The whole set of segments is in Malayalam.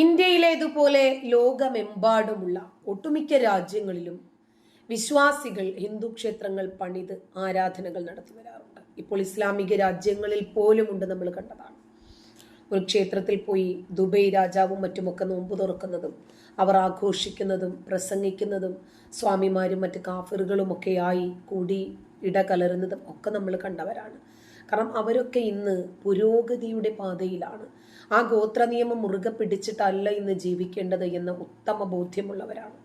ഇന്ത്യയിലേതുപോലെ ലോകമെമ്പാടുമുള്ള ഒട്ടുമിക്ക രാജ്യങ്ങളിലും വിശ്വാസികൾ ഹിന്ദു ക്ഷേത്രങ്ങൾ പണിത് ആരാധനകൾ നടത്തി വരാറുണ്ട്. ഇപ്പോൾ ഇസ്ലാമിക രാജ്യങ്ങളിൽ പോലും ഉണ്ട് നമ്മൾ കണ്ടതാണ്. ഒരു ക്ഷേത്രത്തിൽ പോയി ദുബൈ രാജാവും മറ്റുമൊക്കെ നോമ്പ് തുറക്കുന്നതും അവർ ആഘോഷിക്കുന്നതും പ്രസംഗിക്കുന്നതും സ്വാമിമാരും മറ്റ് കാഫിറുകളുമൊക്കെയായി കൂടി ഇടകലരുന്നതും ഒക്കെ നമ്മൾ കണ്ടവരാണ്. കാരണം അവരൊക്കെ ഇന്ന് പുരോഗതിയുടെ പാതയിലാണ്. ആ ഗോത്ര നിയമം മുറുകെ പിടിച്ചിട്ടല്ല ഇന്ന് ജീവിക്കേണ്ടത് എന്ന് ഉത്തമ ബോധ്യമുള്ളവരാണ്.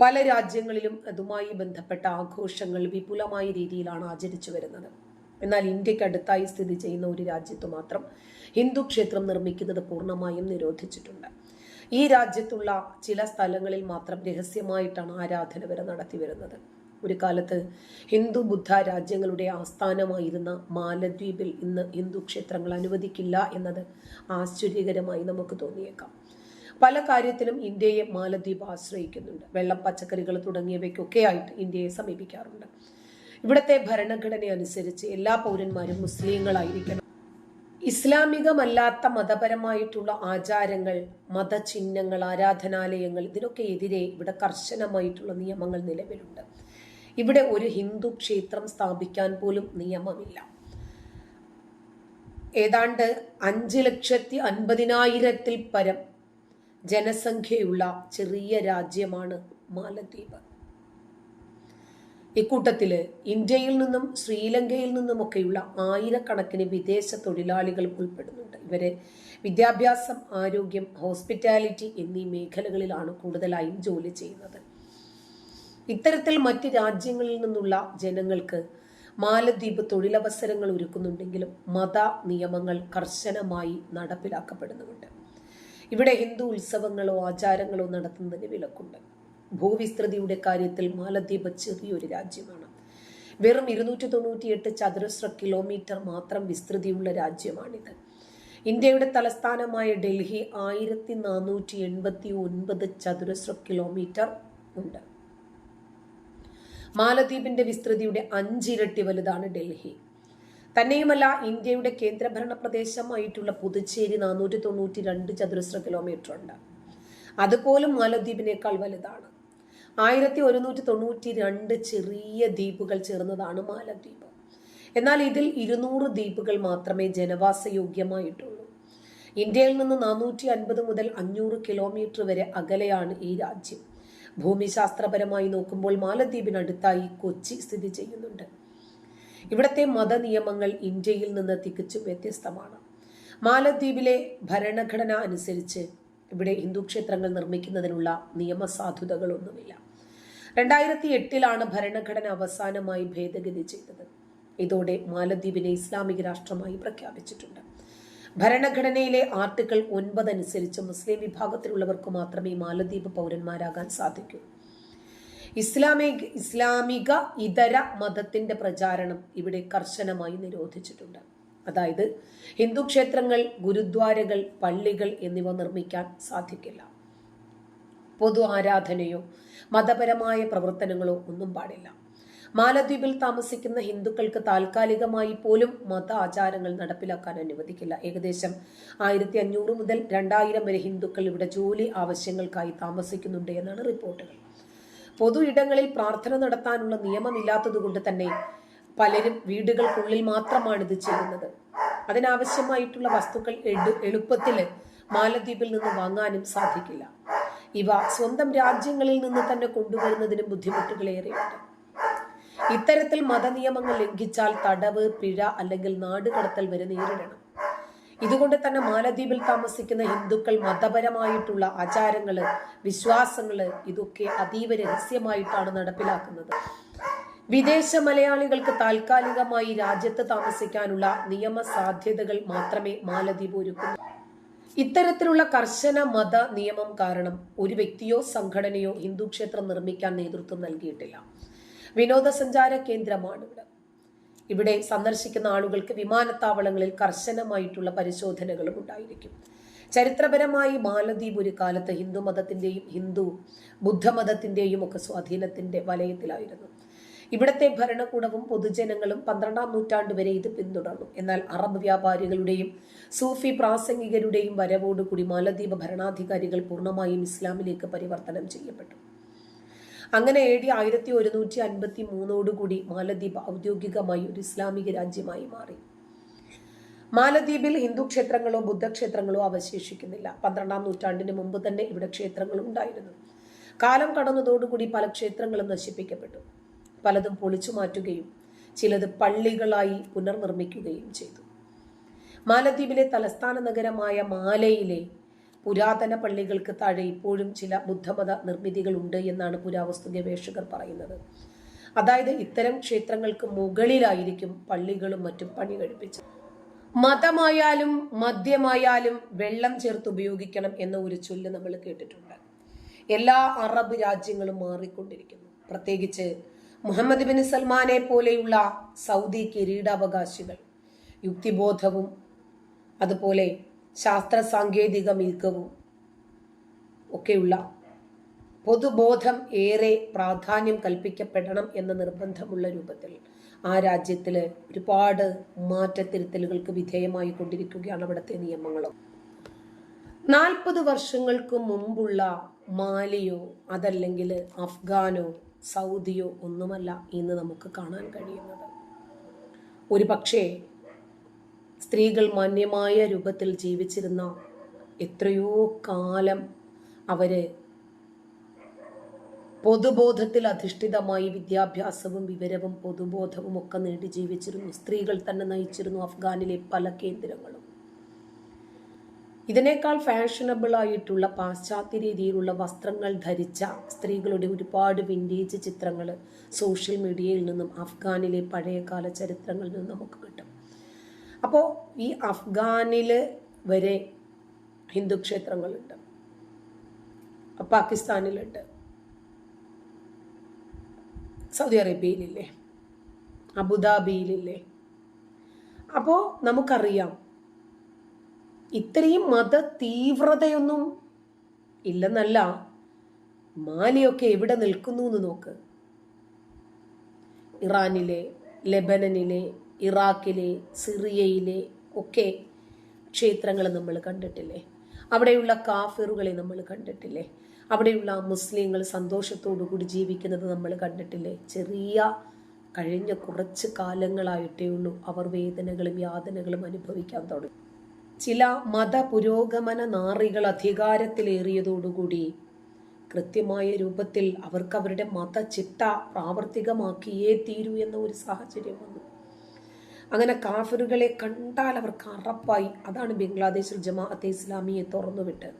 പല രാജ്യങ്ങളിലും അതുമായി ബന്ധപ്പെട്ട ആഘോഷങ്ങൾ വിപുലമായ രീതിയിലാണ് ആചരിച്ചു വരുന്നത്. എന്നാൽ ഇന്ത്യയ്ക്ക് അടുത്തായി സ്ഥിതി ചെയ്യുന്ന ഒരു രാജ്യത്ത് മാത്രം ഹിന്ദു ക്ഷേത്രം നിർമ്മിക്കുന്നത് പൂർണമായും നിരോധിച്ചിട്ടുണ്ട്. ഈ രാജ്യത്തുള്ള ചില സ്ഥലങ്ങളിൽ മാത്രം രഹസ്യമായിട്ടാണ് ആരാധന വരെ നടത്തി വരുന്നത്. ഒരു കാലത്ത് ഹിന്ദു ബുദ്ധ രാജ്യങ്ങളുടെ ആസ്ഥാനമായിരുന്ന മാലദ്വീപിൽ ഇന്ന് ഹിന്ദു ക്ഷേത്രങ്ങൾ അനുവദിക്കില്ല എന്നത് ആശ്ചര്യകരമായി നമുക്ക് തോന്നിയേക്കാം. പല കാര്യത്തിലും ഇന്ത്യയെ മാലദ്വീപ് ആശ്രയിക്കുന്നുണ്ട്. വെള്ളം പച്ചക്കറികൾ തുടങ്ങിയവയ്ക്കൊക്കെ ആയിട്ട് ഇന്ത്യയെ സമീപിക്കാറുണ്ട്. ഇവിടുത്തെ ഭരണഘടന അനുസരിച്ച് എല്ലാ പൗരന്മാരും മുസ്ലിങ്ങളായിരിക്കണം. ഇസ്ലാമികമല്ലാത്ത മതപരമായിട്ടുള്ള ആചാരങ്ങൾ മതചിഹ്നങ്ങൾ ആരാധനാലയങ്ങൾ ഇതിനൊക്കെ എതിരെ ഇവിടെ കർശനമായിട്ടുള്ള നിയമങ്ങൾ നിലവിലുണ്ട്. ഇവിടെ ഒരു ഹിന്ദു ക്ഷേത്രം സ്ഥാപിക്കാൻ പോലും നിയമമില്ല. ഏതാണ്ട് അഞ്ച് ലക്ഷത്തി അൻപതിനായിരത്തിൽ പരം ജനസംഖ്യയുള്ള ചെറിയ രാജ്യമാണ് മാലദ്വീപ്. ഇക്കൂട്ടത്തിൽ ഇന്ത്യയിൽ നിന്നും ശ്രീലങ്കയിൽ നിന്നുമൊക്കെയുള്ള ആയിരക്കണക്കിന് വിദേശ തൊഴിലാളികൾ ഉൾപ്പെടുന്നുണ്ട്. ഇവരെ വിദ്യാഭ്യാസം ആരോഗ്യം ഹോസ്പിറ്റാലിറ്റി എന്നീ മേഖലകളിലാണ് കൂടുതലായും ജോലി ചെയ്യുന്നത്. ഇത്തരത്തിൽ മറ്റ് രാജ്യങ്ങളിൽ നിന്നുള്ള ജനങ്ങൾക്ക് മാലദ്വീപ് തൊഴിലവസരങ്ങൾ ഒരുക്കുന്നുണ്ടെങ്കിലും മത നിയമങ്ങൾ കർശനമായി നടപ്പിലാക്കപ്പെടുന്നുണ്ട് ഇവിടെ ഹിന്ദു ഉത്സവങ്ങളോ ആചാരങ്ങളോ നടത്തുന്നതിന് വിലക്കുണ്ട്. ഭൂവിസ്തൃതിയുടെ കാര്യത്തിൽ മാലദ്വീപ് ചെറിയൊരു രാജ്യമാണ്. വെറും ഇരുന്നൂറ്റി തൊണ്ണൂറ്റിയെട്ട് ചതുരശ്ര കിലോമീറ്റർ മാത്രം വിസ്തൃതിയുള്ള രാജ്യമാണിത്. ഇന്ത്യയുടെ തലസ്ഥാനമായ ഡൽഹി ആയിരത്തി നാനൂറ്റി എൺപത്തി ഒൻപത് ചതുരശ്ര കിലോമീറ്റർ ഉണ്ട്. മാലദ്വീപിന്റെ വിസ്തൃതിയുടെ അഞ്ചിരട്ടി വലുതാണ് ഡൽഹി. തന്നെയുമല്ല ഇന്ത്യയുടെ കേന്ദ്രഭരണ പ്രദേശമായിട്ടുള്ള പുതുച്ചേരി നാനൂറ്റി തൊണ്ണൂറ്റി രണ്ട് ചതുരശ്ര കിലോമീറ്റർ ഉണ്ട്. അതുപോലും മാലദ്വീപിനേക്കാൾ വലുതാണ്. ആയിരത്തി ഒരുന്നൂറ്റി തൊണ്ണൂറ്റി രണ്ട് ചെറിയ ദ്വീപുകൾ ചേർന്നതാണ് മാലദ്വീപ്. എന്നാൽ ഇതിൽ ഇരുന്നൂറ് ദ്വീപുകൾ മാത്രമേ ജനവാസയോഗ്യമായിട്ടുള്ളൂ. ഇന്ത്യയിൽ നിന്ന് നാനൂറ്റി അൻപത് മുതൽ അഞ്ഞൂറ് കിലോമീറ്റർ വരെ അകലെയാണ് ഈ രാജ്യം. ഭൂമിശാസ്ത്രപരമായി നോക്കുമ്പോൾ മാലദ്വീപിനടുത്തായി കൊച്ചി സ്ഥിതി ചെയ്യുന്നുണ്ട്. ഇവിടത്തെ മതനിയമങ്ങൾ ഇന്ത്യയിൽ നിന്ന് തികച്ചും വ്യത്യസ്തമാണ്. മാലദ്വീപിലെ ഭരണഘടന അനുസരിച്ച് ഇവിടെ ഹിന്ദു ക്ഷേത്രങ്ങൾ നിർമ്മിക്കുന്നതിനുള്ള നിയമസാധുതകളൊന്നുമില്ല. രണ്ടായിരത്തി എട്ടിലാണ് ഭരണഘടന അവസാനമായി ഭേദഗതി ചെയ്തത്. ഇതോടെ മാലദ്വീപിനെ ഇസ്ലാമിക രാഷ്ട്രമായി പ്രഖ്യാപിച്ചിട്ടുണ്ട്. ഭരണഘടനയിലെ ആർട്ടിക്കിൾ ഒൻപത് അനുസരിച്ച് മുസ്ലിം വിഭാഗത്തിലുള്ളവർക്ക് മാത്രമേ മാലദ്വീപ് പൗരന്മാരാകാൻ സാധിക്കൂ. ഇസ്ലാമിക ഇസ്ലാമിക ഇതര മതത്തിന്റെ പ്രചാരണം ഇവിടെ കർശനമായി നിരോധിച്ചിട്ടുണ്ട്. അതായത് ഹിന്ദു ക്ഷേത്രങ്ങൾ ഗുരുദ്വാരകൾ പള്ളികൾ എന്നിവ നിർമ്മിക്കാൻ സാധിക്കില്ല. പൊതു ആരാധനയോ മതപരമായ പ്രവർത്തനങ്ങളോ ഒന്നും പാടില്ല. മാലദ്വീപിൽ താമസിക്കുന്ന ഹിന്ദുക്കൾക്ക് താൽക്കാലികമായി പോലും മത ആചാരങ്ങൾ നടപ്പിലാക്കാൻ അനുവദിക്കില്ല. ഏകദേശം ആയിരത്തി അഞ്ഞൂറ് മുതൽ രണ്ടായിരം വരെ ഹിന്ദുക്കൾ ഇവിടെ ജോലി ആവശ്യങ്ങൾക്കായി താമസിക്കുന്നുണ്ട് എന്നാണ് റിപ്പോർട്ടുകൾ. പൊതു ഇടങ്ങളിൽ പ്രാർത്ഥന നടത്താനുള്ള നിയമമില്ലാത്തതുകൊണ്ട് തന്നെ പലരും വീടുകൾക്കുള്ളിൽ മാത്രമാണ് ഇത് ചെയ്യുന്നത്. അതിനാവശ്യമായിട്ടുള്ള വസ്തുക്കൾ എളുപ്പത്തിൽ മാലദ്വീപിൽ നിന്ന് വാങ്ങാനും സാധിക്കില്ല. ഇവ സ്വന്തം രാജ്യങ്ങളിൽ നിന്ന് തന്നെ കൊണ്ടുവരുന്നതിനും ബുദ്ധിമുട്ടുകളേറെയുണ്ട്. ഇത്തരത്തിൽ മതനിയമങ്ങൾ ലംഘിച്ചാൽ തടവ് പിഴ അല്ലെങ്കിൽ നാടുകടത്തൽ വരെ നേരിടണം. ഇതുകൊണ്ട് തന്നെ മാലദ്വീപിൽ താമസിക്കുന്ന ഹിന്ദുക്കൾ മതപരമായിട്ടുള്ള ആചാരങ്ങൾ വിശ്വാസങ്ങൾ ഇതൊക്കെ അതീവ രഹസ്യമായിട്ടാണ് നടപ്പിലാക്കുന്നത്. വിദേശ മലയാളികൾക്ക് താൽക്കാലികമായി രാജ്യത്ത് താമസിക്കാനുള്ള നിയമ സാധ്യതകൾ മാത്രമേ മാലദ്വീപ് ഒരുക്കൂ ഇത്തരത്തിലുള്ള കർശന മത നിയമം കാരണം ഒരു വ്യക്തിയോ സംഘടനയോ ഹിന്ദു ക്ഷേത്രം നിർമ്മിക്കാൻ നേതൃത്വം നൽകിയിട്ടില്ല. വിനോദസഞ്ചാര കേന്ദ്രമാണ് ഇവിടെ ഇവിടെ സന്ദർശിക്കുന്ന ആളുകൾക്ക് വിമാനത്താവളങ്ങളിൽ കർശനമായിട്ടുള്ള പരിശോധനകളും ഉണ്ടായിരിക്കും. ചരിത്രപരമായി മാലദ്വീപ് ഒരു കാലത്ത് ഹിന്ദു മതത്തിന്റെയും ഹിന്ദു ബുദ്ധമതത്തിന്റെയും ഒക്കെ സ്വാധീനത്തിന്റെ വലയത്തിലായിരുന്നു. ഇവിടത്തെ ഭരണകൂടവും പൊതുജനങ്ങളും പന്ത്രണ്ടാം നൂറ്റാണ്ട് വരെ ഇത് പിന്തുടർന്നു. എന്നാൽ അറബ് വ്യാപാരികളുടെയും സൂഫി പ്രാസംഗികരുടെയും വരവോടുകൂടി മാലദ്വീപ് ഭരണാധികാരികൾ പൂർണമായും ഇസ്ലാമിലേക്ക് പരിവർത്തനം ചെയ്യപ്പെട്ടു. അങ്ങനെ എ ഡി ആയിരത്തി ഒരുന്നൂറ്റി അൻപത്തി മൂന്നോടുകൂടി മാലദ്വീപ് ഔദ്യോഗികമായി ഒരു ഇസ്ലാമിക രാജ്യമായി മാറി. മാലദ്വീപിൽ ഹിന്ദു ക്ഷേത്രങ്ങളോ ബുദ്ധക്ഷേത്രങ്ങളോ അവശേഷിക്കുന്നില്ല. പന്ത്രണ്ടാം നൂറ്റാണ്ടിന് മുമ്പ് തന്നെ ഇവിടെ ക്ഷേത്രങ്ങൾ ഉണ്ടായിരുന്നു. കാലം കടന്നതോടുകൂടി പല ക്ഷേത്രങ്ങളും നശിപ്പിക്കപ്പെട്ടു. പലതും പൊളിച്ചു മാറ്റുകയും ചിലത് പള്ളികളായി പുനർനിർമ്മിക്കുകയും ചെയ്തു. മാലദ്വീപിലെ തലസ്ഥാന നഗരമായ മാലയിലെ പുരാതന പള്ളികൾക്ക് താഴെ ഇപ്പോഴും ചില ബുദ്ധമത നിർമ്മിതികളുണ്ട് എന്നാണ് പുരാവസ്തു ഗവേഷകർ പറയുന്നത്. അതായത് ഇത്തരം ക്ഷേത്രങ്ങൾക്ക് മുകളിലായിരിക്കും പള്ളികളും മറ്റും പണി കഴിപ്പിച്ചത്. മതമായാലും മദ്യമായാലും വെള്ളം ചേർത്ത് ഉപയോഗിക്കണം എന്ന ഒരു ചൊല്ല് നമ്മൾ കേട്ടിട്ടുണ്ട്. എല്ലാ അറബ് രാജ്യങ്ങളും മാറിക്കൊണ്ടിരിക്കുന്നു. പ്രത്യേകിച്ച് മുഹമ്മദ് ബിൻ സൽമാനെ പോലെയുള്ള സൗദി കിരീടാവകാശികൾ യുക്തിബോധവും അതുപോലെ ശാസ്ത്ര സാങ്കേതിക മികവും ഒക്കെയുള്ള പൊതുബോധം ഏറെ പ്രാധാന്യം കൽപ്പിക്കപ്പെടണം എന്ന നിർബന്ധമുള്ള രൂപത്തിൽ ആ രാജ്യത്തിൽ ഒരുപാട് മാറ്റത്തിരുത്തലുകൾക്ക് വിധേയമായി കൊണ്ടിരിക്കുകയാണ് അവിടുത്തെ നിയമങ്ങളും. നാൽപ്പത് വർഷങ്ങൾക്ക് മുമ്പുള്ള മാലിയോ അതല്ലെങ്കിൽ അഫ്ഗാനോ സൗദിയോ ഒന്നുമല്ല ഇന്ന് നമുക്ക് കാണാൻ കഴിയുന്നത്. ഒരു പക്ഷേ സ്ത്രീകൾ മാന്യമായ രൂപത്തിൽ ജീവിച്ചിരുന്ന എത്രയോ കാലം അവർ പൊതുബോധത്തിൽ അധിഷ്ഠിതമായി വിദ്യാഭ്യാസവും വിവരവും പൊതുബോധവും ഒക്കെ നേടി ജീവിച്ചിരുന്നു. സ്ത്രീകൾ തന്നെ നയിച്ചിരുന്നു അഫ്ഗാനിലെ പല കേന്ദ്രങ്ങളും. ഇതിനേക്കാൾ ഫാഷനബിൾ ആയിട്ടുള്ള പാശ്ചാത്യ രീതിയിലുള്ള വസ്ത്രങ്ങൾ ധരിച്ച സ്ത്രീകളുടെ ഒരുപാട് വിന്റേജ് ചിത്രങ്ങൾ സോഷ്യൽ മീഡിയയിൽ നിന്നും അഫ്ഗാനിലെ പഴയകാല ചരിത്രങ്ങളിൽ നിന്നും നമുക്ക് കിട്ടും. അപ്പോൾ ഈ അഫ്ഗാനിൽ വരെ ഹിന്ദു ക്ഷേത്രങ്ങളുണ്ട്. പാകിസ്ഥാനിലുണ്ട്. സൗദി അറേബ്യയിലില്ലേ? അബുദാബിയിലില്ലേ? അപ്പോൾ നമുക്കറിയാം ഇത്രയും മത തീവ്രതയൊന്നും ഇല്ലെന്നല്ല മാലിയൊക്കെ എവിടെ നിൽക്കുന്നു എന്ന് നോക്ക്. ഇറാനിലെ ലെബനനിലെ ഇറാഖിലെ സിറിയയിലെ ഒക്കെ ക്ഷേത്രങ്ങൾ നമ്മൾ കണ്ടിട്ടില്ലേ? അവിടെയുള്ള കാഫിറുകളെ നമ്മൾ കണ്ടിട്ടില്ലേ? അവിടെയുള്ള മുസ്ലിങ്ങൾ സന്തോഷത്തോടു കൂടി ജീവിക്കുന്നത് നമ്മൾ കണ്ടിട്ടില്ലേ? ചെറിയ കഴിഞ്ഞ കുറച്ച് കാലങ്ങളായിട്ടേ ഉള്ളൂ അവർ വേദനകളും യാതനകളും അനുഭവിക്കാൻ തുടങ്ങി. ചില മത പുരോഗമന നാറികൾ അധികാരത്തിലേറിയതോടുകൂടി കൃത്യമായ രൂപത്തിൽ അവർക്ക് അവരുടെ മതചിട്ട പ്രാവർത്തികമാക്കിയേ തീരൂ എന്ന ഒരു സാഹചര്യം വന്നു. അങ്ങനെ കാഫറുകളെ കണ്ടാൽ അവർക്ക് അറപ്പായി. അതാണ് ബംഗ്ലാദേശിൽ ജമാഅത്തെ ഇസ്ലാമിയെ തുറന്നുവിട്ട്.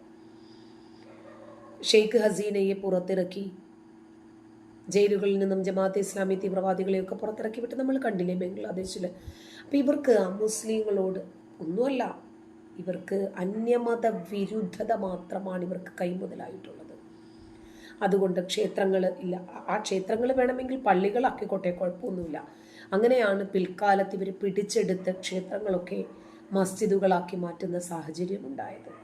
ഷെയ്ഖ് ഹസീനയെ പുറത്തിറക്കി. ജയിലുകളിൽ നിന്നും ജമാഅത്തെ ഇസ്ലാമി തീവ്രവാദികളെയൊക്കെ പുറത്തിറക്കി വിട്ട് നമ്മൾ കണ്ടില്ലേ ബംഗ്ലാദേശിൽ അപ്പം ഇവർക്ക് മുസ്ലിങ്ങളോട് ഒന്നുമല്ല ഇവർക്ക് അന്യമത വിരുദ്ധത മാത്രമാണ് ഇവർക്ക് കൈമുതലായിട്ടുള്ളത്. അതുകൊണ്ട് ക്ഷേത്രങ്ങൾ ഇല്ല. ആ ക്ഷേത്രങ്ങൾ വേണമെങ്കിൽ പള്ളികളാക്കിക്കോട്ടെ കുഴപ്പമൊന്നുമില്ല. അങ്ങനെയാണ് പിൽക്കാലത്ത് ഇവർ പിടിച്ചെടുത്ത ക്ഷേത്രങ്ങളൊക്കെ മസ്ജിദുകളാക്കി മാറ്റുന്ന സാഹചര്യം ഉണ്ടായത്